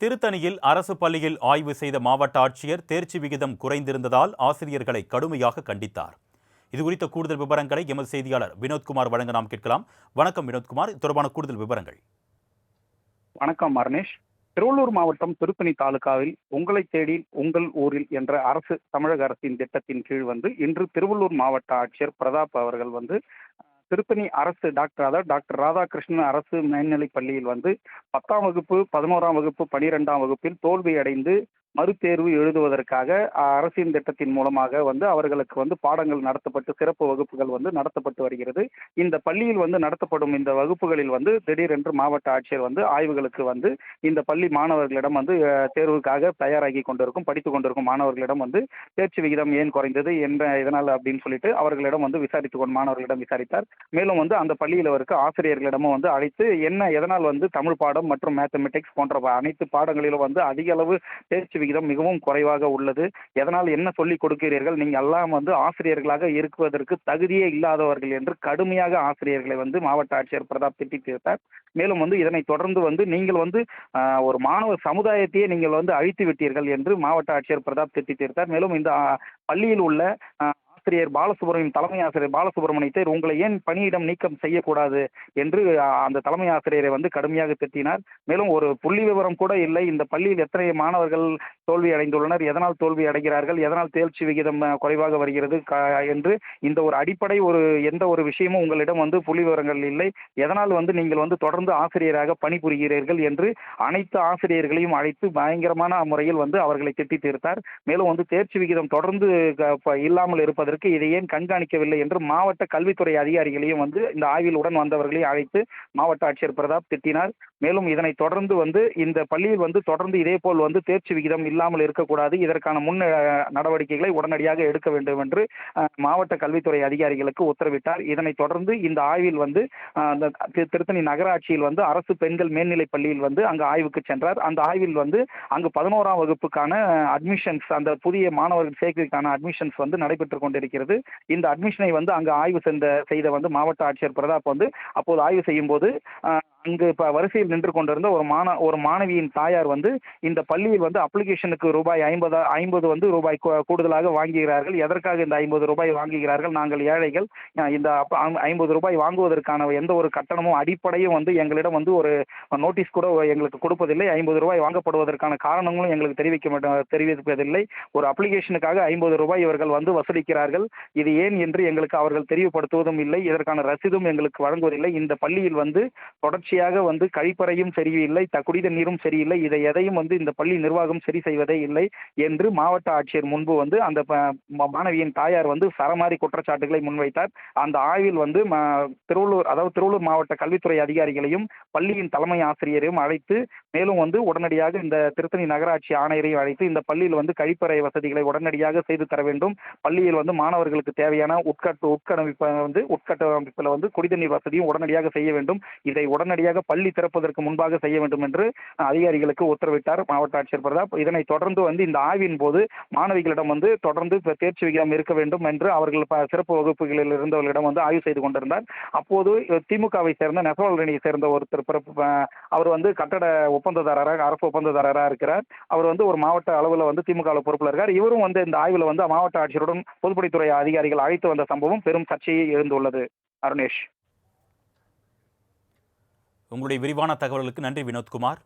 திருத்தணியில் அரசு பள்ளியில் ஆய்வு செய்த மாவட்ட ஆட்சியர் தேர்ச்சி விகிதம் குறைந்திருந்ததால் ஆசிரியர்களை கடுமையாக கண்டித்தார். இது குறித்த கூடுதல் விவரங்களை எமது செய்தியாளர் வினோத்குமார் வழங்க நாம் கேட்கலாம். வணக்கம் வினோத்குமார். தொடர்பான கூடுதல் விவரங்கள். வணக்கம் அர்ணேஷ் திருவள்ளூர் மாவட்டம் திருத்தணி தாலுகாவில் உங்களை தேடி உங்கள் ஊரில் என்ற அரசு தமிழக அரசின் திட்டத்தின் கீழ் வந்து இன்று திருவள்ளூர் மாவட்ட ஆட்சியர் பிரதாப் அவர்கள் வந்து திருத்தணி அரசு டாக்டர் அதாவது டாக்டர் ராதாகிருஷ்ணன் அரசு மேல்நிலைப் பள்ளியில் வந்து பத்தாம் வகுப்பு பதினோராம் வகுப்பு பனிரெண்டாம் வகுப்பில் தோல்வி அடைந்து மறுதேர்வு எழுதுவதற்காக அரசின் திட்டத்தின் மூலமாக வந்து அவர்களுக்கு வந்து பாடங்கள் நடத்தப்பட்டு சிறப்பு வகுப்புகள் வந்து நடத்தப்பட்டு வருகிறது. இந்த பள்ளியில் வந்து நடத்தப்படும் இந்த வகுப்புகளில் வந்து திடீரென்று மாவட்ட ஆட்சியர் வந்து ஆய்வுகளுக்கு வந்து இந்த பள்ளி மாணவர்களிடம் வந்து தேர்வுக்காக தயாராகி கொண்டிருக்கும் படித்து கொண்டிருக்கும் மாணவர்களிடம் வந்து தேர்ச்சி விகிதம் ஏன் குறைந்தது என்ன இதனால் அப்படின்னு சொல்லிட்டு அவர்களிடம் வந்து விசாரித்து கொண்டு மாணவர்களிடம் விசாரித்தார். மேலும் வந்து அந்த பள்ளியில் இருக்க ஆசிரியர்களிடமும் வந்து அழைத்து என்ன எதனால் வந்து தமிழ் பாடம் மற்றும் மேத்தமெட்டிக்ஸ் போன்ற அனைத்து பாடங்களிலும் வந்து அதிக அளவு தேர்ச்சி விகிதம் மிகவும் குறைவாக உள்ளது. எதனால் என்ன சொல்லிக் கொடுக்கிறீர்கள்? நீங்கள் எல்லாம் வந்து ஆசிரியர்களாக இருக்குவதற்கு தகுதியே இல்லாதவர்கள் என்று கடுமையாக ஆசிரியர்களை வந்து மாவட்ட ஆட்சியர் பிரதாப் திட்டி தீர்த்தார். மேலும் வந்து இதனை தொடர்ந்து வந்து நீங்கள் வந்து ஒரு மாணவ சமுதாயத்தையே நீங்கள் வந்து அழித்து விட்டீர்கள் என்று மாவட்ட ஆட்சியர் பிரதாப் திட்டி தீர்த்தார். மேலும் இந்த பள்ளியில் உள்ள ஆசிரியர் பாலசுப்ரமணியம் தலைமை ஆசிரியர் பாலசுப்ரமணியத்தை உங்களை ஏன் பணியிடம் நீக்கம் செய்யக்கூடாது என்று அந்த தலைமை ஆசிரியரை வந்து கடுமையாக திட்டினார். மேலும் ஒரு புள்ளி விவரம் கூட இல்லை. இந்த பள்ளியில் எத்தனை மாணவர்கள் தோல்வி அடைந்துள்ளனர். எதனால் தோல்வி அடைகிறார்கள்? எதனால் தேர்ச்சி விகிதம் குறைவாக வருகிறது? கா என்று இந்த ஒரு அடிப்படை ஒரு எந்த ஒரு விஷயமும் உங்களிடம் வந்து புள்ளி விவரங்கள் இல்லை. எதனால் வந்து நீங்கள் வந்து தொடர்ந்து ஆசிரியராக பணிபுரிகிறீர்கள் என்று அனைத்து ஆசிரியர்களையும் அழைத்து பயங்கரமான முறையில் வந்து அவர்களை திட்டி தீர்த்தார். மேலும் வந்து தேர்ச்சி விகிதம் தொடர்ந்து க- ப- இல்லாமல் இருப்பதற்கு இதை ஏன் கண்காணிக்கவில்லை என்று மாவட்ட கல்வித்துறை அதிகாரிகளையும் வந்து இந்த ஆய்வில் உடன் வந்தவர்களையும் அழைத்து மாவட்ட ஆட்சியர் பிரதாப் திட்டினார். மேலும் இதனை தொடர்ந்து வந்து இந்த பள்ளியில் வந்து தொடர்ந்து இதே போல் வந்து தேர்ச்சி விகிதம் இல்லாமல் இருக்கக்கூடாது. இதற்கான முன் நடவடிக்கைகளை உடனடியாக எடுக்க வேண்டும் என்று மாவட்ட கல்வித்துறை அதிகாரிகளுக்கு உத்தரவிட்டார். இதனைத் தொடர்ந்து இந்த ஆய்வில் வந்து அந்த திருத்தணி நகராட்சியில் வந்து அரசு பெண்கள் மேல்நிலைப் பள்ளியில் வந்து அங்கு ஆய்வுக்கு சென்றார். அந்த ஆய்வில் வந்து அங்கு பதினோராம் வகுப்புக்கான அட்மிஷன்ஸ் அந்த புதிய மாணவர்கள் சேர்க்கைக்கான அட்மிஷன்ஸ் வந்து நடைபெற்று கொண்டிருக்கிறது. இந்த அட்மிஷனை வந்து அங்கு ஆய்வு செய்த செய்த வந்து மாவட்ட ஆட்சியர் பிரதாப் வந்து அப்போது ஆய்வு செய்யும் போது அங்கு இப்போ வரிசையில் நின்று கொண்டிருந்த ஒரு மாண ஒரு மாணவியின் தாயார் வந்து இந்த பள்ளியில் வந்து அப்ளிகேஷனுக்கு ரூபாய் ஐம்பது ஐம்பது வந்து ரூபாய் கூடுதலாக வாங்குகிறார்கள். எதற்காக இந்த ஐம்பது ரூபாய் வாங்குகிறார்கள்? நாங்கள் ஏழைகள். இந்த ஐம்பது ரூபாய் வாங்குவதற்கான எந்த ஒரு கட்டணமும் அடிப்படையும் வந்து எங்களிடம் வந்து ஒரு நோட்டீஸ் கூட எங்களுக்கு கொடுப்பதில்லை. ஐம்பது ரூபாய் வாங்கப்படுவதற்கான காரணங்களும் எங்களுக்கு தெரிவிக்க மாட்டோம் தெரிவிப்பதில்லை. ஒரு அப்ளிகேஷனுக்காக ஐம்பது ரூபாய் இவர்கள் வந்து வசூலிக்கிறார்கள். இது ஏன் என்று எங்களுக்கு அவர்கள் தெரிவுபடுத்துவதும் இல்லை. இதற்கான ரசீதும் எங்களுக்கு வழங்குவதில்லை. இந்த பள்ளியில் வந்து தொடர்ச்சி தொடர்ச்சியாக வந்து கழிப்பறையும் சரியில்லை த குடித நீரும் சரியில்லை இதை எதையும் வந்து இந்த பள்ளி நிர்வாகம் சரி செய்வதே இல்லை என்று மாவட்ட ஆட்சியர் முன்பு வந்து அந்த ப- மாணவியின் தாயார் வந்து சரமாரி குற்றச்சாட்டுகளை முன்வைத்தார். அந்த ஆய்வில் வந்து திருவள்ளூர் அதாவது திருவள்ளூர் மாவட்ட கல்வித்துறை அதிகாரிகளையும் பள்ளியின் தலைமை ஆசிரியரையும் அழைத்து மேலும் வந்து உடனடியாக இந்த திருத்தணி நகராட்சி ஆணையரையும் அழைத்து இந்த பள்ளியில் வந்து கழிப்பறை வசதிகளை உடனடியாக செய்து தர வேண்டும். பள்ளியில் வந்து மாணவர்களுக்கு தேவையான உட்கட்டு உட்கட்டமைப்பை வந்து உட்கட்டமைப்பில் வந்து குடிதண்ணீர் வசதியும் உடனடியாக செய்ய வேண்டும். இதை உடனடியாக பள்ளி திறப்பதற்கு முன்பாக செய்ய வேண்டும் என்று அதிகாரிகளுக்கு உத்தரவிட்டார் மாவட்ட ஆட்சியர் பிரதாப். இதனை தொடர்ந்து வந்து இந்த ஆய்வின் போது மாணவிகளிடம் வந்து தொடர்ந்து தேர்ச்சி விகிதம் இருக்க வேண்டும் என்று அவர்கள் சிறப்பு வகுப்புகளில் இருந்தவர்களிடம் வந்து ஆய்வு செய்து கொண்டிருந்தார். அப்போது திமுகவை சேர்ந்த நெசவாளரணியை சேர்ந்த ஒருத்தர் பிறப்பு அவர் வந்து கட்டட ஒப்பந்ததாரராக அரசு ஒப்பந்ததாரராக இருக்கிறார். அவர் வந்து ஒரு மாவட்ட அளவில் வந்து திமுக பொறுப்பில் இருக்கார். இவரும் வந்து இந்த ஆய்வில் வந்து மாவட்ட ஆட்சியருடன் பொதுப்பணித்துறை அதிகாரிகள் அழைத்து வந்த சம்பவம் பெரும் சர்ச்சையை எழுந்துள்ளது. அருணேஷ். உங்களுடைய விரிவான தகவல்களுக்கு நன்றி வினோத்குமார்.